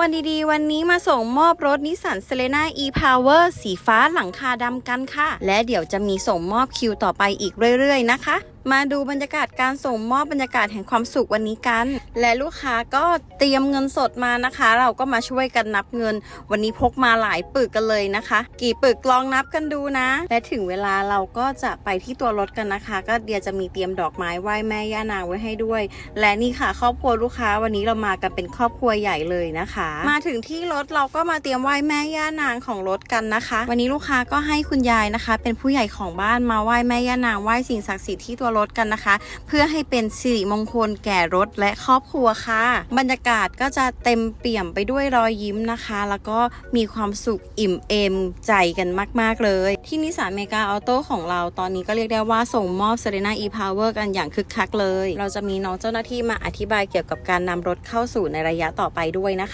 วันดีๆ วันนี้มาส่งมอบรถนิสสันเซเลน่า e-power สีฟ้าหลังคาดำกันค่ะ และเดี๋ยวจะมีส่งมอบคิวต่อไปอีกเรื่อยๆนะคะ มาดูบรรยากาศการส่งมอบบรรยากาศแห่งความสุขวันนี้กัน และลูกค้าก็เตรียมเงินสดมานะคะ เราก็มาช่วยกันนับเงิน วันนี้พกมาหลายปึกกันเลยนะคะ กี่ปึกลองนับกันดูนะ และถึงเวลาเราก็จะไปที่ตัวรถกันนะคะ ก็เดียจะมีเตรียมดอกไม้ไหว้แม่ย่านางไว้ให้ด้วย และนี่ค่ะครอบครัวลูกค้าวันนี้เรามากันเป็นครอบครัวใหญ่เลยนะคะ มาถึงที่รถเราก็มาเตรียมไหว้แม่ย่านางของรถกันนะคะ วันนี้ลูกค้าก็ให้คุณยายนะคะ เป็นผู้ใหญ่ของบ้านมาไหว้แม่ย่านางไหว้สิ่งศักดิ์สิทธิ์ที่ตัวรถกันนะคะ เพื่อให้เป็นสิริมงคลแก่รถและครอบครัวค่ะ บรรยากาศก็จะเต็มเปี่ยมไปด้วยรอยยิ้มนะคะ แล้วก็มีความสุขอิ่มเอมใจกันมาก ๆ เลย ที่นิสสันเมกาออโต้ของเราตอนนี้ก็เรียกได้ว่าส่งมอบ Serena e-Power กันอย่างคึกคักเลย เราจะมีน้องเจ้าหน้าที่มาอธิบายเกี่ยวกับการนำรถเข้าสู่ในระยะต่อไปด้วยนะคะ